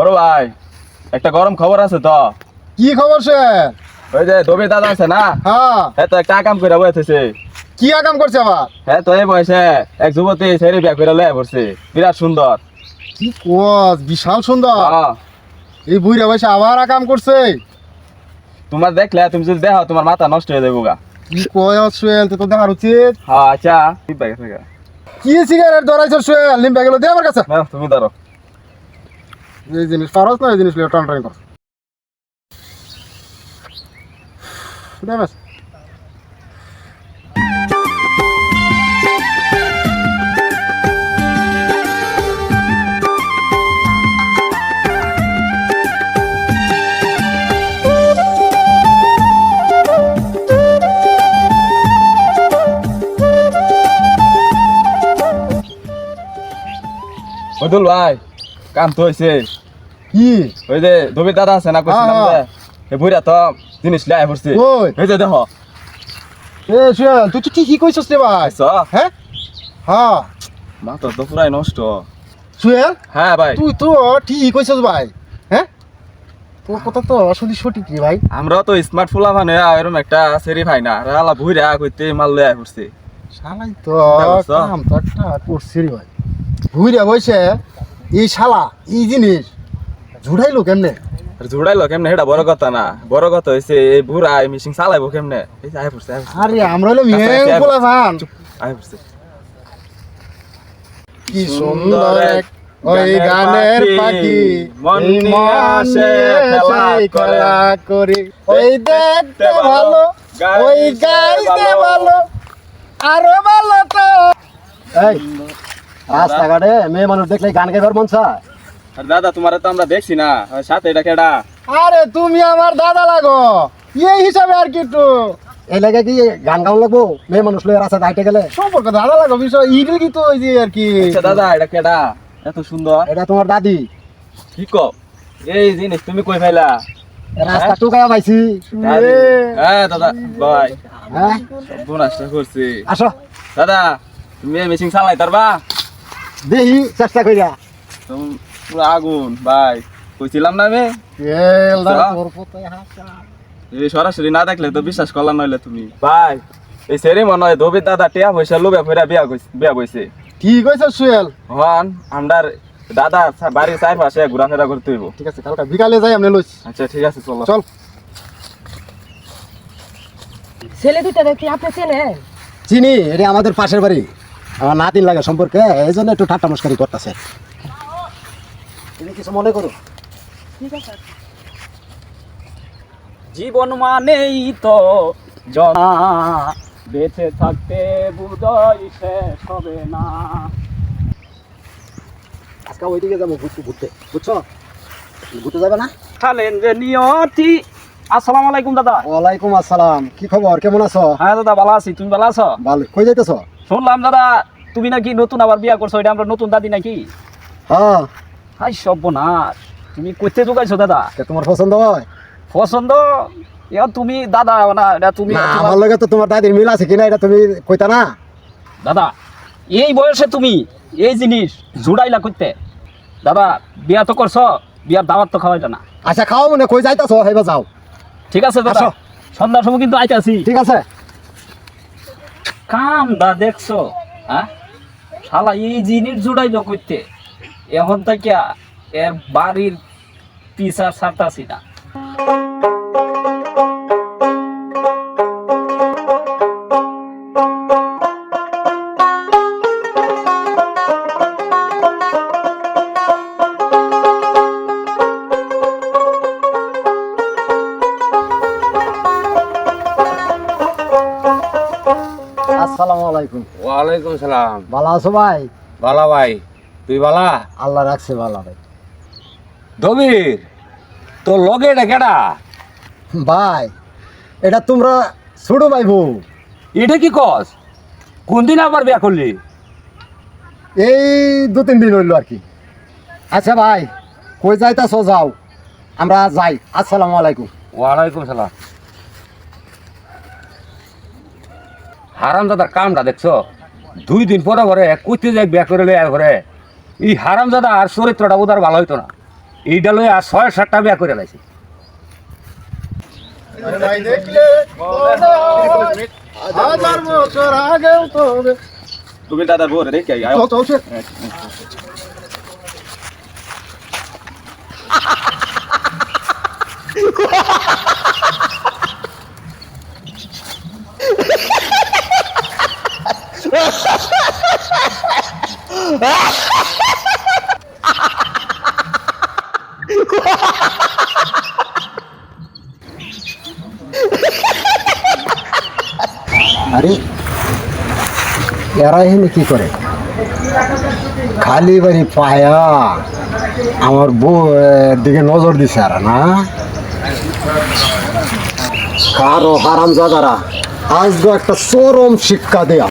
বড় ভাই একটা গরম খবর আছে তো। কি খবর সে ওই যে দবি দাদা আছে না? হ্যাঁ। হ্যাঁ তো একটা কাম করে বসেছে কি আকাম করছে আবার? হ্যাঁ তো এই বয়সে এক যুবতী ছেড়ে বিয়া করে লয়ে পড়ছে। বিরাট সুন্দর। কি কোয়াস বিশাল সুন্দর। হ্যাঁ, এই বুড়া বয়সে আবার আকাম করছে? তোমার দেখলে তুমি যদি দেখো তোমার মাথা নষ্ট হয়ে যাব গা। কি কয়াস সোহেল তো দেখার উচিত। হ্যাঁ আচ্ছা। কি সিগারেট ধরাইছো সোহেল লিম্বা গেল দে আমার কাছে। নাও, তুমি ধরো। এই জিনিস পারস না এই জিনিস লিয়ে টান টান কর। দে ভাই, কাম তো হয়েছে কি? ওই যে দবির দাদা আছে না কইছিলাম যে। এই বুড়া তো জিনিস লাই পড়ছে ওই এই যে দেখো। এ সোহেল তুই তো ঠিকই কইছস রে ভাই? হ্যাঁ হ্যাঁ মাথা তো পুরাই নষ্ট। সোহেল হ্যাঁ ভাই। তুই তো ঠিকই কইছস ভাই। হ্যাঁ তোর কথা তো আসলে সঠিক রে ভাই? আমরা তো স্মার্ট ফুলা মানে এরকম একটা সেরি ভাই না। রালা ভুইরা কইতে মাল লয়ে পড়ছে শালাই তো? কাম তো একটা করছি রে ভাই। ঘুরে বসে এই শালা এই জিনিস ঝুড়াইলো কেমনে? জুড়াইলো কেমনে? এটা বড় কথা না। বড় কথা হইছে এই বুড়া এই মিশিং চালাইবো কেমনে? এই আয় পড়ছে আরে আমরা হলো মেয়ে পোলা ভান। আয় পড়ছে। কি সুন্দর এক ওই গানের পাখি মন আসে, খেলা করে। করে। ওই দেখতে ভালো ওই গাইতে ভালো। আরও ভালো তো। এই রাস্তাঘাটে মেয়ে মানুষ দেখলে গান গাইবার মন চায়। আর দাদা তোমার তো আমরা দেখছি না। সাথে এটা কেডা? আরে তুমি আমার দাদা লাগো। এই হিসাবে আর কি একটু এই লাগে কি গান গান লাগবো? মেয়ে মানুষ লয়ে রাস্তায় হাইটে গেলে? সম্পর্ক দাদা লাগো বিষয় ইডল কি তো ওই যে আর কি? আচ্ছা দাদা এটা কেডা? এত সুন্দর। এটা তোমার দাদি। ঠিক কও। এই জিনিস তুমি কই ফাইলা এ রাস্তা টুকায়া পাইছি। দাদি। হ্যাঁ দাদা ভাই হ্যাঁ? বোনাসটা করছি। আসো। দাদা তুমি মেশিন চালাই তারবা দেখি চেষ্টা তুমি পুরো আগুন ভাই। কইছিলাম না আমি? হাসা। এই সরাসরি না দেখলে তো বিশ্বাস করলাম নইলে তুমি। ভাই এই সেরি মনে হয় দবির দাদা টিয়া পয়সা লোভে ফেরা বিয়া কইছে বিয়া কইছে। ঠিক আছে সুয়েল হন আমরার দাদা বাড়ির চারপাশে ঘোরাফেরা করতে হইব। ঠিক আছে কালকে বিকালে যাই আমরা লইছি। আচ্ছা ঠিক আছে চলো। চল। ছেলে দুটা দেখি আপনি চেনেন চিনি এটা আমাদের পাশের বাড়ি। আমার নাতিন লাগে সম্পর্কে এই জন্য একটু ঠাট্টা মস্কারি করতেছে। কিছু মনে করো। জীবন মানেই তো জমা। বেঁচে থাকতে বুদয় শেষ হবে না। আজকে ওইদিকে যাব ঘুরতে ঘুরতে। বুঝছ? ঘুরতে যাবে না? খালেন যে নিয়তি। আসসালামু আলাইকুম দাদা। ওয়ালাইকুম আসসালাম। কি খবর? কেমন আছো? হ্যাঁ দাদা ভালো আছি। তুমি ভালো আছো? ভালো। কই যাইতেছো? শুনলাম দাদা তুমি নাকি নতুন আবার বিয়া করছ এটা আমরা নতুন দাদি নাকি? হ্যাঁ। হাই সর্বনাশ। তুমি করতে যোগাইছো দাদা? তোমার পছন্দ হয়? পছন্দ? এ তুমি দাদা না এটা তুমি না আমার লগে তো তোমার দাদির মিল আছে কিনা এটা তুমি কইতা না। দাদা এই বয়সে তুমি এই জিনিস জুড়াইলা করতে দাদা বিয়া তো করছ বিয়ার দাওয়াত তো খাওয়াইটা না। আচ্ছা খাও মনে কই যাইতাছো? হেবা যাও। ঠিক আছে দাদা আসো। সন্ধ্যার সময় কিন্তু আইতাছি ঠিক আছে। কাম দা দেখছ হ্যাঁ? শালা এই জিনিস জুড়াইল করতে এখন থেকে এর বাড়ির পিসা ছাড়তাছি না। আসসালামু আলাইকুম। ওয়ালাইকুম সালাম। ভালো আছো ভাই? বালা ভাই। তুই বালা? আল্লাহ রাখছে বালা ভাই। দবির তোর লগে এটা কেডা? ভাই এটা তোমরা ছোট ভাই বউ। এটা কি কস? কোন দিন আবার বিয়া করলি? এই দু তিন দিন হইল আর কি। আচ্ছা ভাই কই যাইতাছো যাও আমরা যাই। আসসালামু আলাইকুম। ওয়ালাইকুম সালাম। হারাম দাদার কামটা দেখছ? দুই দিন পরে ঘরে কুইতে যাই বিয়া করে লই আর ঘরে। এই হারাম দাদা আর চরিত্রটা বোধ ভালো হইতো না। এইটা লই আর ছয় সাতটা বিয়া করে লাইছি। হয় তুমি দাদা বউ রেখে আয়। চল চল সে- আরে এরা এখানে কি করে? খালি বাড়ি পায়া আমার বউ এর দিকে নজর দিছে আর না? কারও হারাম জাদারা আজকে একটা চরম শিক্ষা দেয়া।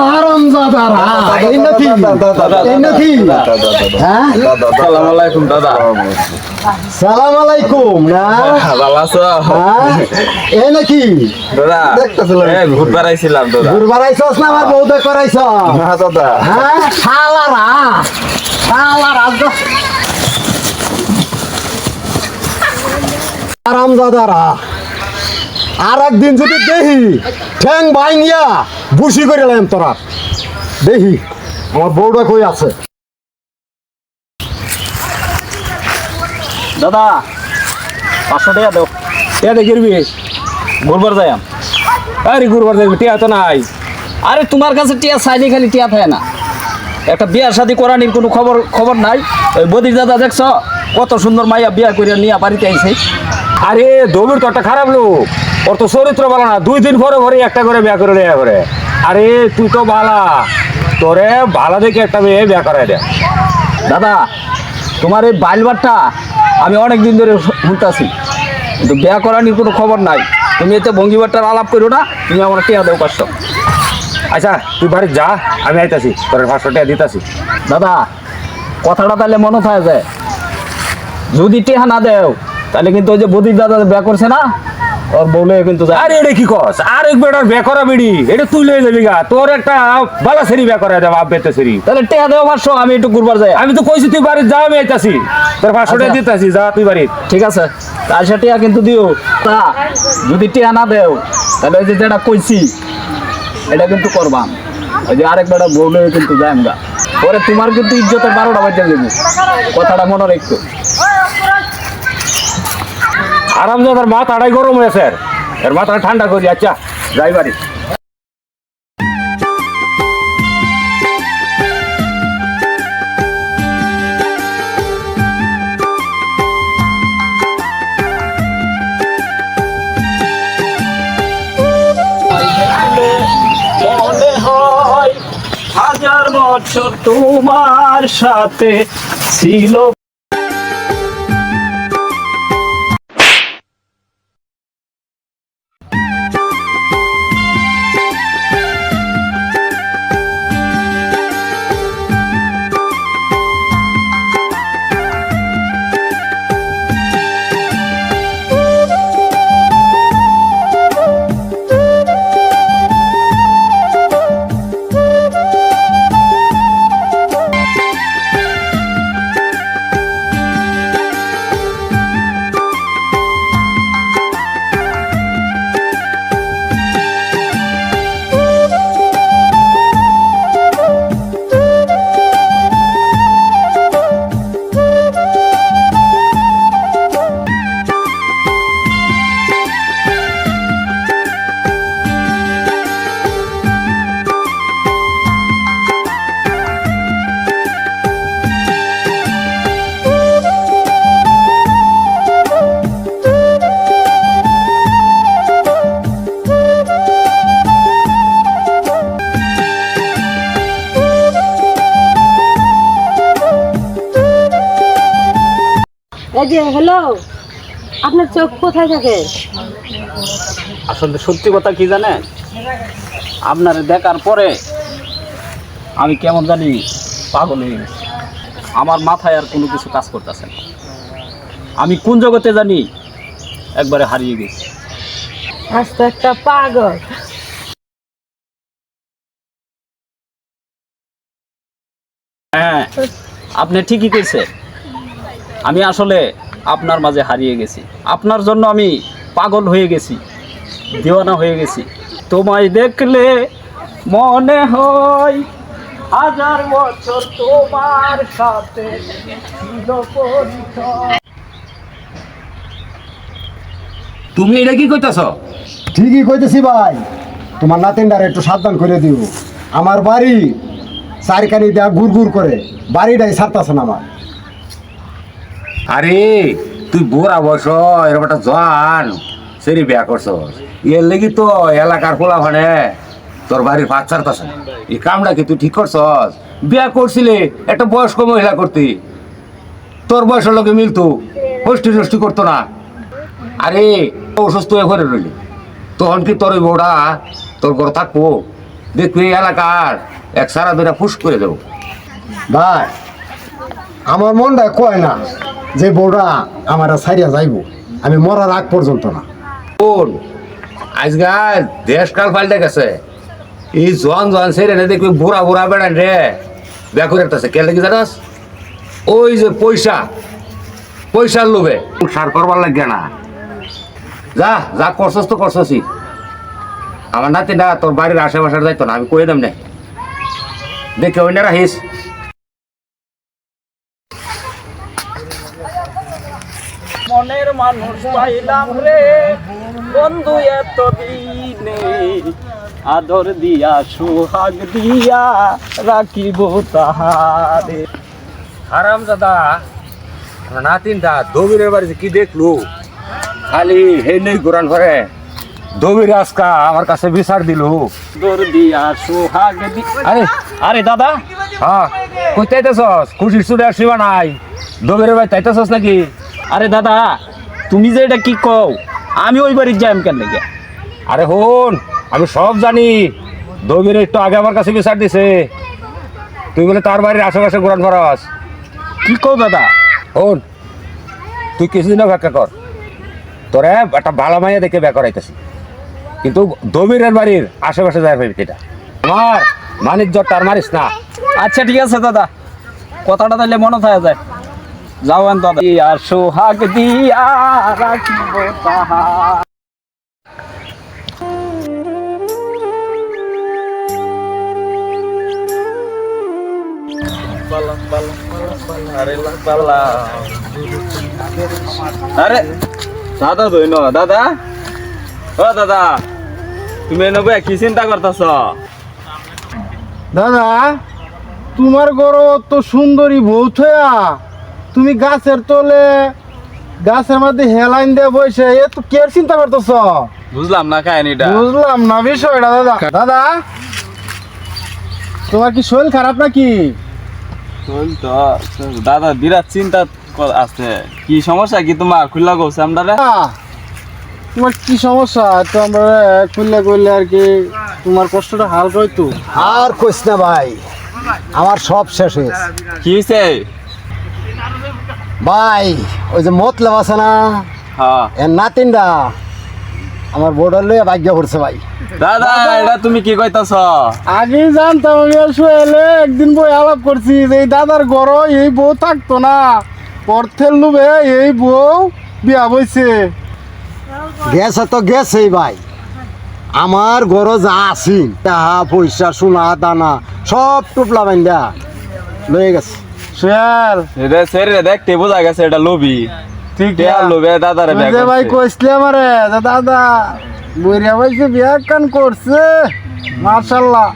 হারাম জাদারা এই নাকি এই নাকি হ্যাঁ সালাম আলাইকুম দাদা সালাম আলাইকুম না? ভালো আছো? হ্যাঁ? এই নাকি? দাদা এ, আইসস না আমার বউদের করাইছ না দাদা। হ্যাঁ? শালারা শালারা আরাম দাদারা আর একদিন যদি দেহি ঠ্যাং ভাঙ্গিয়া বুসি করে লাম তোরা। দেহি আমার বউটা কই আছে? দাদা, পাঁচশো টাকা দাও। টিয়া দেখবি ঘুরবার যাই আরে ঘুরবার যাবি টিয়া তো নাই। আরে তোমার কাছে টিয়া চাইলে খালি টিয়া থাকে না। একটা বিয়ার শাদি করানির কোনো খবর খবর নাই? ওই বদির দাদা দেখছ, কত সুন্দর মাইয়া বিয়া করে নিয়ে বাড়িতে আইছে। আরে দবির তো একটা খারাপ লোক। ওর তো চরিত্র ভালো না। দুই দিন পরে পরে একটা করে বিয়া করে দেয়া করে আরে, তুই তো বালা। তোরে ভালো দেখে একটা মেয়ে বিয়া করাই দে। দাদা তোমার এই বাইলবারটা আমি অনেক দিন ধরে শুনতেছি, কিন্তু বিয়া করানির কোনো খবর নাই। তুমি এতে ভঙ্গিবারটার আলাপ করো না, তুমি আমার টিয়া দেও পাঁচশো আচ্ছা তুই বাড়ি যা, আমি আইতাছি, তোর পাঁচশো টাকা দিতাছি। দাদা, কথাটা তাহলে মনে থাকে যায় যদি টেহা না দেও, তাহলে কিন্তু ওই যে বদির দাদা বিয়া করছে না ওর বউলে কিন্তু আরে এটা কি কস? আর এক বেটার বিয়া করা বিড়ি। এটা তুই লয়ে যাবি গা। তোর একটা বালা সেরি বিয়া করা দেব আপ বেতে সেরি তাহলে টেহা দেও পাঁচশো আমি একটু ঘুরবার যাই। আমি তো কইছি তুই বাড়ি যা আমি আইতাছি। তোর পাঁচশো টাকা আচ্ছা। দিতাছি যা তুই বাড়ি ঠিক আছে। তার সাথে টিয়া কিন্তু দিও। তা যদি টিয়া না দেও তাহলে ওই যে যেটা কইছি এটা কিন্তু করবাম ওই যে আরেক বেটা বউলে কিন্তু যায় আমরা পরে তোমার কিন্তু ইজ্জতের বারোটা বাজে দেবো। কথাটা মনে রেখো আরাম তার মাথাটাই গরম হয়েছে এর মাথা ঠান্ডা করি আচ্ছা যাই হয় হাজার বছর তোমার সাথে ছিল এই যে হ্যালো আপনার চোখ কোথায় থাকে? আসলে সত্যি কথা কি জানেন আপনার দেখার পরে আমি কেমন জানি পাগল হয়ে গেছি। আমার মাথায় আর কোনো কিছু কাজ করতেছে না। আমি কোন জগতে জানি একবারে হারিয়ে গেছি। আজ তো একটা পাগল। হ্যাঁ আপনি ঠিকই কইছে। আমি আসলে আপনার মাঝে হারিয়ে গেছি। আপনার জন্য আমি পাগল হয়ে গেছি দেওয়ানা হয়ে গেছি। তোমায় দেখলে মনে হয় হাজার বছর তোমার সাথে তুমি এটা কি কইতাছ? ঠিকই কইতেছি ভাই। তোমার নাতিনটারে একটু সাবধান করে দিও। আমার বাড়ি চারকানি দেয়া গুড় গুড় করে বাড়িটাই ছাড়তাছে না আমার। আরে, তুই বুড়া বয়স, এরকম একটা জান সেরি বিয়া করছ এর লেগে তো এলাকার পোলা মানে তোর বাড়ির ভাত ছাড়তাছ এই কামটা কি তুই ঠিক করছস? বিয়া করছিলে একটা বয়স্ক মহিলা করতি। তোর বয়সের লোকে মিলতো, হোষ্টি নষ্টি করতো না। আরে অসুস্থ হয়ে ঘরে রইলি। তখন কি তোর ওই বউটা তোর ঘর থাকব? দেখবি এই এলাকার এক সারা দুটা ফুস করে দেবো। ভাই, আমার মনটা কয় না? যে বউটা আমার সারিয়া যাইব আমি মরার আগ পর্যন্ত না। কোন আজকাল দেশকাল পাল্টে গেছে। এই জোয়ান জোয়ান সেরে না দেখবি বুড়া বুড়া বেড়ান রে। বিয়া একটা কে লাগি জানাস? ওই যে পয়সা পয়সার লোভে। সার করবার লাগে না। যা যা করছস তো করছসই। আমার নাতি না তোর বাড়ির আশেপাশে যাইতো না আমি কয়ে দেম না। দেখে ওই না রাখিস। মনের মানুষ পাইলাম রে। বন্ধু এত দিনে আদর দিয়া সুহাগ দিয়া রাখিব তাহারে। হারাম দাদা নাতিনটা দবিরের বাড়িতে কি দেখলু? খালি হে নেই ঘুরান করে দবির আজকা আমার কাছে বিচার দিলু। আদর দিয়া সুহাগ দি আরে আরে দাদা হ্যাঁ কই তাইতেছস? খুশির সুরে সীমা নাই। দবিরের বাড়ি তাইতেছস নাকি? আরে দাদা তুমি যে এটা কি কও? আমি ওই বাড়ির যাইম কেন লেগে। আরে হন আমি সব জানি। দবির একটু আগে আমার কাছে বিচার দিছে। তুই বলে তার বাড়ির আশেপাশে ঘুরান ফরাস। কি কও দাদা? হন তুই কিছুদিন অপেক্ষা কর। তোরে একটা ভালো মাইয়া দেখে বিয়া করাইতেছি। কিন্তু দবিরের বাড়ির আশেপাশে যায় ফেরত এটা আমার মানিক জ্বর তার মারিস না। আচ্ছা ঠিক আছে দাদা। কথাটা তাহলে মনে থাকা যায়। যাওয়ান দাদা। আর সোহাগ দিয়া আরে, দাদা ধই দাদা। ও দাদা, তুমি এনে কি চিন্তা করতেছ? দাদা, তোমার গরো তো সুন্দরী বউ থয়া তুমি গাছের তলে গাছের মধ্যে হেলাইন দিয়ে বসে এ তো কে চিন্তা করতেছ? বুঝলাম না কাহিনীটা। বুঝলাম না বিষয়টা দাদা। দাদা তোমার কি শরীর খারাপ নাকি? তো দাদা বিরাট চিন্তা আছে। কি সমস্যা কি তোমার? খুললা গৌছে আমরা তোমার কি সমস্যা? তো আমরা খুললে করলে আর কি তোমার কষ্টটা হালকা হইতো আর কইস না ভাই আমার সব শেষ হয়েছে। কি হয়েছে ভাই ওই যে মতলব আছে না? হ্যাঁ। এর নাতিনটা আমার বোর্ডার লইয়া ভাগ্য করছে ভাই। দাদা এটা তুমি কি কইতাছ? আগেই জানতাম আমি শুয়েলে একদিন বই আলাপ করছি যে এই দাদার ঘর এই বউ থাকতো না। অর্থের লোভে এই বউ বিয়া বইছে। গেছে তো গেছেই ভাই। আমার গরো যা আছি টাহা পয়সা সোনা দানা সব টুপলা বাইন্দা লয়ে গেছে। শুয়াল এটা শরীরে দেখতে বোঝা গেছে এটা লোভি। ঠিক টিয়া লোভে দাদারে ব্যাগ যে ভাই কইসলে আমারে যে দাদা বইরা বইছে বিয়া কান করছে? মার্শাল্লাহ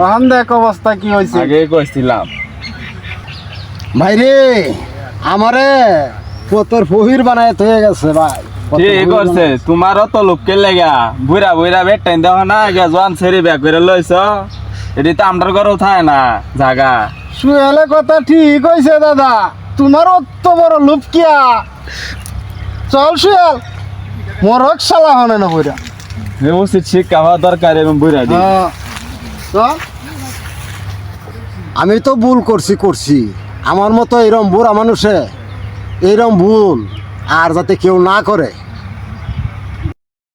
ওখান দেখ অবস্থা কি হয়েছে আগে কইছিলাম। ভাই রে আমারে পোতর ফহির বানায় হয়ে গেছে ভাই। ঠিক করছে। তোমারও তো লোককে লেগা। বুড়া বুড়া বেট টাইম দেখো না জোয়ান ছেড়ে ব্যাগ করে লইছ। এটি তো আমরার ঘরেও থাকে না জাগা। শুয়ালে কথা ঠিক হয়েছে দাদা। তোমার অত বড় লোভ কিয়া? চল শিয়াল মরক শালা হনে না বইরা। উচিত শিক্ষা হওয়া দরকার এবং বুড়া দি। হ্যাঁ আমি তো ভুল করছি করছি। আমার মতো এরম বুড়া মানুষে এরম ভুল আর যাতে কেউ না করে।